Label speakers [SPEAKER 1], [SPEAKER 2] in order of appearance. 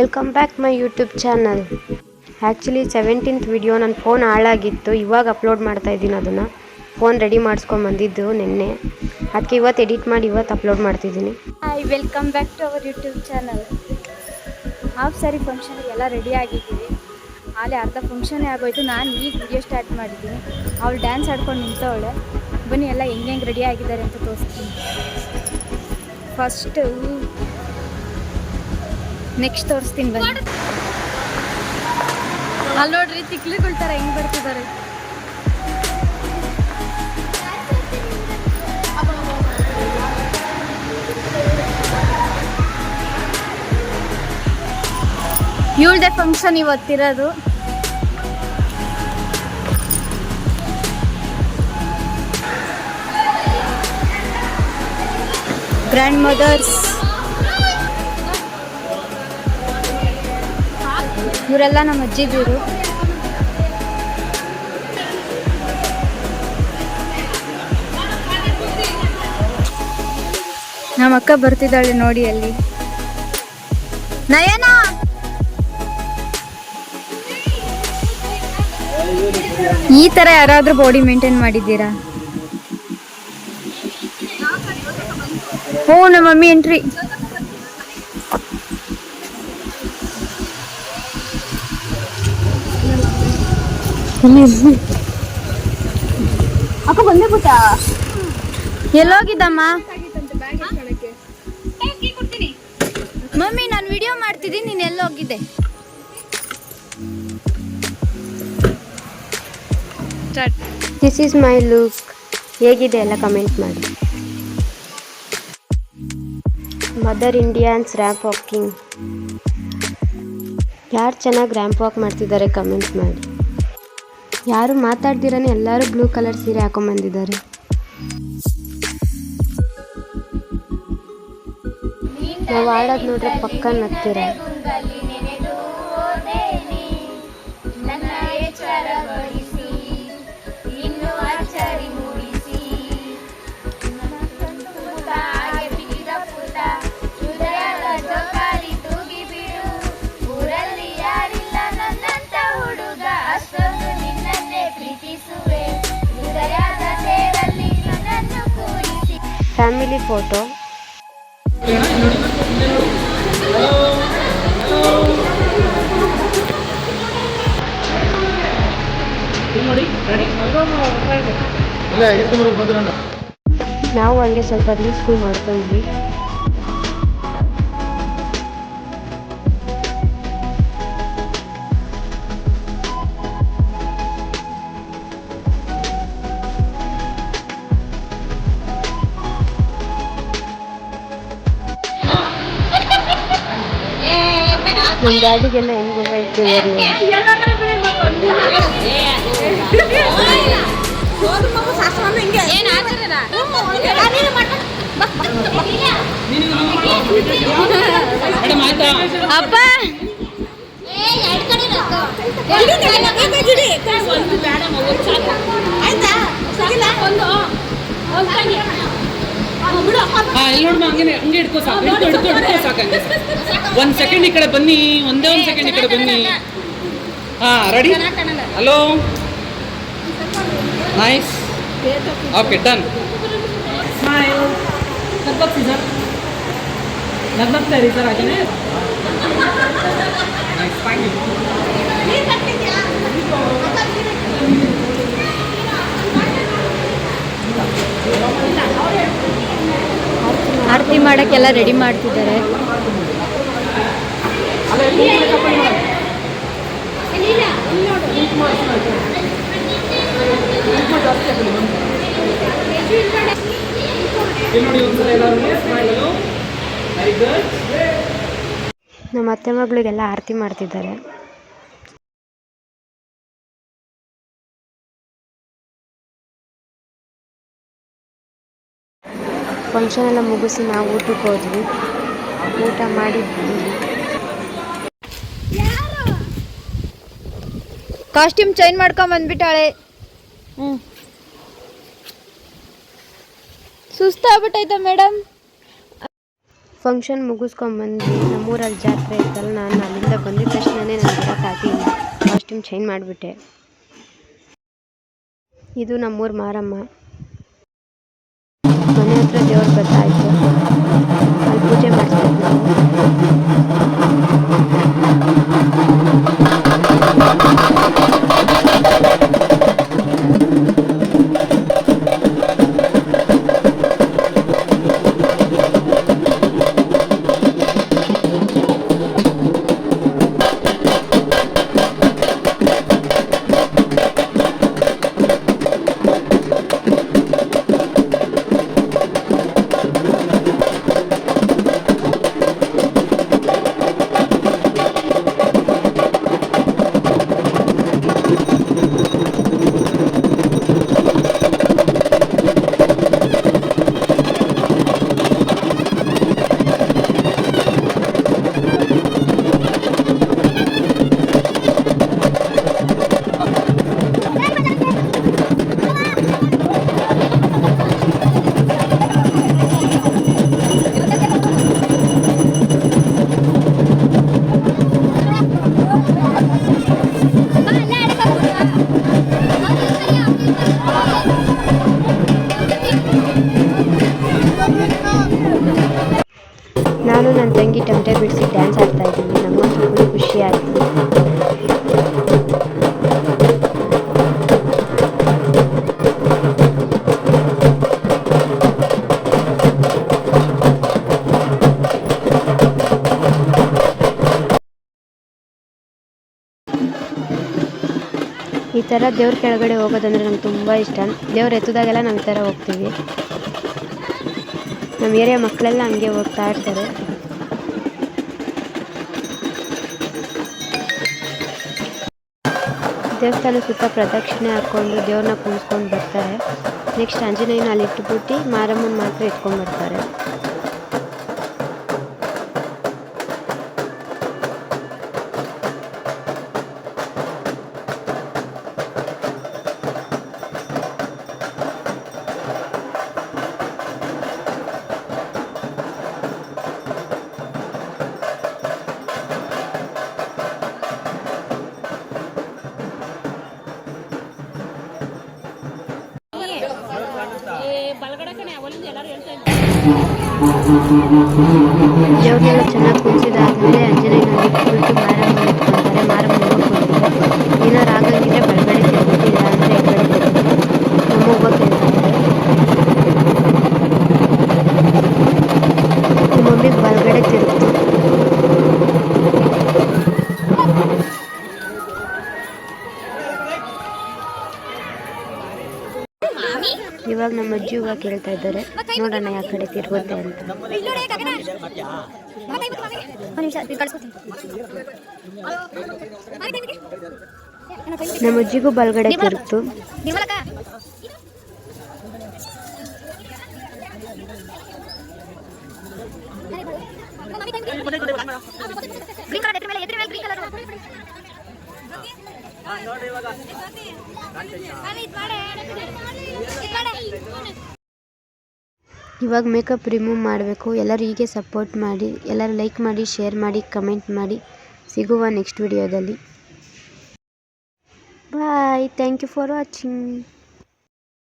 [SPEAKER 1] Welcome back my YouTube channel actually seventeenth video ನನ್ನ phone ಹಾಳಾಗಿತ್ತು. ಇವಾಗ ಅಪ್ಲೋಡ್ ಮಾಡ್ತಾ ಇದ್ದೀನಿ ಅದನ್ನು. ಫೋನ್ ರೆಡಿ ಮಾಡಿಸ್ಕೊಂಡು ಬಂದಿದ್ದು ನಿನ್ನೆ. ಅದಕ್ಕೆ ಇವತ್ತು ಎಡಿಟ್ ಮಾಡಿ ಇವತ್ತು ಅಪ್ಲೋಡ್ ಮಾಡ್ತಿದ್ದೀನಿ.
[SPEAKER 2] Hi welcome back to our YouTube channel half sari ಫಂಕ್ಷನ್ಗೆಲ್ಲ ready ಆಗಿದ್ದೀವಿ. ಆಲೆ ಅರ್ಧ ಫಂಕ್ಷನೇ ಆಗೋಯ್ತು. ನಾನು ಈಗ ವಿಡಿಯೋ ಸ್ಟಾರ್ಟ್ ಮಾಡಿದ್ದೀನಿ. ಅವಳು ಡ್ಯಾನ್ಸ್ ಆಡ್ಕೊಂಡು ನಿಂತವಳೆ. ಬನ್ನಿ ಎಲ್ಲ ಹೆಂಗೆ ಹೆಂಗೆ ರೆಡಿ ಆಗಿದ್ದಾರೆ ಅಂತ ತೋರಿಸ್ತೀನಿ. ಫಸ್ಟು ನೆಕ್ಸ್ಟ್ ತೋರಿಸ್ತೀನಿ ಬನ್ನಿ. ಅಲ್ಲಿ ನೋಡ್ರಿ ತಿಕ್ಲಿಗಳ ಹೆಂಗ್ ಹೆಂಗೆ ಬರ್ತಿದ್ದಾರೆ ಇವಳ್ದೆ ಫಂಕ್ಷನ್ ಇವತ್ತಿರೋದು ಗ್ರ್ಯಾಂಡ್ ಮದರ್ಸ್ ಇವರೆಲ್ಲ ನಮ್ಮ ಅಜ್ಜಿದಿರು ನಮ್ಮ ಅಕ್ಕ ಬರ್ತಿದ್ದಾಳೆ ನೋಡಿ ಅಲ್ಲಿ. ನಯನ! ಈ ತರ ಯಾರಾದ್ರೂ ಬಾಡಿ ಮೇಂಟೈನ್ ಮಾಡಿದ್ದೀರಾ? ಹ್ಞೂ ನಮ್ಮ ಮಮ್ಮಿ ಎಂಟ್ರಿ ಅಕ್ಕ ಬಂದೇ ಎಲ್ಲೋಗಿದ್ದಮ್ಮ? ಮಮ್ಮಿ ನಾನು ವಿಡಿಯೋ ಮಾಡ್ತಿದ್ದೀನಿ ನೀನು ಎಲ್ಲೋಗಿದ್ದೆ.
[SPEAKER 1] ದಿಸ್ ಈಸ್ ಮೈ ಲುಕ್ ಹೇಗಿದೆ ಎಲ್ಲ ಕಮೆಂಟ್ ಮಾಡಿ. ಮದರ್ ಇಂಡಿಯನ್ಸ್ ರ್ಯಾಂಪ್ ವಾಕಿಂಗ್ ಯಾರು ಚೆನ್ನಾಗಿ ರ್ಯಾಂಪ್ ವಾಕ್ ಮಾಡ್ತಿದ್ದಾರೆ ಕಮೆಂಟ್ ಮಾಡಿ. ಯಾರು ಮಾತಾಡ್ದಿರನೇ ಎಲ್ಲರೂ ಬ್ಲೂ ಕಲರ್ ಸೀರೆ ಹಾಕೊಂಬಂದಿದ್ದಾರೆ. ನಾವು ಆಡೋದು ನೋಡ್ರೆ ಪಕ್ಕ ನಗ್ತೀರ? Family photo. ನಾವು ಹಂಗೆ ಸ್ವಲ್ಪ ರೀಲ್ಸ್ಗಳು ಮಾಡ್ಕೊಂಡ್ವಿ ನಮ್ಮ ಡ್ಯಾಡಿಗೆಲ್ಲ ಹೆಂಗ್ ಗೊತ್ತಾಯ್ತು
[SPEAKER 2] ಅಪ್ಪ!
[SPEAKER 3] ಹಾ ಇಲ್ಲಿ ನೋಡಮ್ಮ ಹಂಗೆ ಹಂಗೆ ಹಿಡ್ಕೋ ಸಾಕು ಹಿಡ್ಕೋ ಹಿಡ್ಕೊ ಹಿಡ್ಕೋ ಸಾಕು ಒಂದು ಸೆಕೆಂಡ್ ಈ ಕಡೆ ಬನ್ನಿ ಒಂದೇ ಒಂದು ಸೆಕೆಂಡ್ ಈ ಕಡೆ ಬನ್ನಿ. ಹಾ ready hello nice okay done smile ನಗ್ಬರ್ತಿ sir ನಗ್ಬರ್ತಾ ಇರಿ ಸರ್ ನೈಸ್ ಥ್ಯಾಂಕ್ ಯು
[SPEAKER 2] ಆರತಿ ಮಾಡಕ್ಕೆಲ್ಲ ರೆಡಿ ಮಾಡ್ತಿದ್ದಾರೆ
[SPEAKER 3] ಅಲ್ಲ ಎಲ್ಲಿ makeup ಅಲ್ಲಿ ಮಾಡು. ಕುಂಕುಮ ಜಾಸ್ತಿ ಹಾಕೊಳ್ಳಿ, ಬನ್ನಿ. ಇಲ್ಲಿ ನೋಡಿ ಒಂದ್ಸಲ ಎಲ್ಲರೂ ಸ್ಮೈಲ್ ರೆಡಿ ಮಾಡ್ತಿದ್ದಾರೆ.
[SPEAKER 1] ನಮ್ಮ ಅತ್ತೆ ಮಗಳಿಗೆಲ್ಲ ಆರತಿ ಮಾಡ್ತಿದ್ದಾರೆ. ಫಂಕ್ಷನ್ ಎಲ್ಲ ಮುಗಿಸಿ ನಾವು ಊಟಕ್ಕೆ ಹೋದ್ವಿ. ಊಟ ಮಾಡಿದ್ವಿ.
[SPEAKER 2] ಕಾಸ್ಟ್ಯೂಮ್ ಚೇಂಜ್ ಮಾಡ್ಕೊಂಡ್ ಬಂದ್ಬಿಟ್ಟಾಳೆ. ಹ್ಞೂ ಸುಸ್ತಾಗ್ಬಿಟ್ಟೈತ ಮೇಡಮ್
[SPEAKER 1] ಫಂಕ್ಷನ್ ಮುಗಿಸ್ಕೊಂಬಂದ್ವಿ ನಮ್ಮೂರಲ್ಲಿ ಜಾತ್ರೆ ಇತ್ತಲ್ಲ ನಾನು ಅಲ್ಲಿಂದ ಬಂದಿದ್ದ ತಕ್ಷಣವೇ ನನಗೆ ಇರೋಕ್ಕಾಗಲಿಲ್ಲ ಕಾಸ್ಟ್ಯೂಮ್ ಚೇಂಜ್ ಮಾಡಿಬಿಟ್ಟೆ. ಇದು ನಮ್ಮೂರ ಮಾರಮ್ಮ. 拜拜 ನಾನು ನನ್ನ ತಂಗಿ ಟಮಟೆ ಬಿಡಿಸಿ ಡ್ಯಾನ್ಸ್ ಆಡ್ತಾ ಇದ್ದೀನಿ. ಥರ ದೇವ್ರ ಕೆಳಗಡೆ ಹೋಗೋದಂದ್ರೆ ನಂಗೆ ತುಂಬ ಇಷ್ಟ. ದೇವ್ರು ಎತ್ತದಾಗೆಲ್ಲ ನಾವು ಈ ಥರ ಹೋಗ್ತೀವಿ. ನಮ್ಮ ಏರಿಯಾ ಮಕ್ಕಳೆಲ್ಲ ಹಂಗೆ ಹೋಗ್ತಾ ಇರ್ತಾರೆ. ದೇವಸ್ಥಾನ ಸುತ್ತ ಪ್ರದಕ್ಷಿಣೆ ಹಾಕ್ಕೊಂಡು ದೇವ್ರನ್ನ ಕುಣಿಸ್ಕೊಂಡು ಬರ್ತಾರೆ. ನೆಕ್ಸ್ಟ್ ಆಂಜನೇಯನ ಅಲ್ಲಿ ಇಟ್ಬಿಟ್ಟು ಮಾರಮ್ಮನ ಮಾತ್ರ ಇಟ್ಕೊಂಡು ಬರ್ತಾರೆ. ದೇವ್ರನ್ನೆಲ್ಲ ಚೆನ್ನಾಗಿ ಕುಣಿಸಿದಾದ್ಮೇಲೆ ಆಂಜನೇಯನ ಇವಾಗ ನಮ್ಮ ಅಜ್ಜಿ ಇವಾಗ ಕೇಳ್ತಾ ಇದ್ದಾರೆ. ನೋಡೋಣ ಯಾವ ಕಡೆ ತಿರುಗುತ್ತೆ ಅಂತ. ನಮ್ಮ ಅಜ್ಜಿಗೂ ನೋಡಿ. ತಿರುಗ್ತು ಇವಾಗ ಮೇಕಪ್ ರಿಮೂವ್ ಮಾಡಬೇಕು. ಎಲ್ಲರೂ ಹೀಗೆ ಸಪೋರ್ಟ್ ಮಾಡಿ, ಎಲ್ಲರೂ ಲೈಕ್ ಮಾಡಿ ಶೇರ್ ಮಾಡಿ ಕಮೆಂಟ್ ಮಾಡಿ. ಸಿಗುವ ನೆಕ್ಸ್ಟ್ ವಿಡಿಯೋದಲ್ಲಿ bye thank you for watching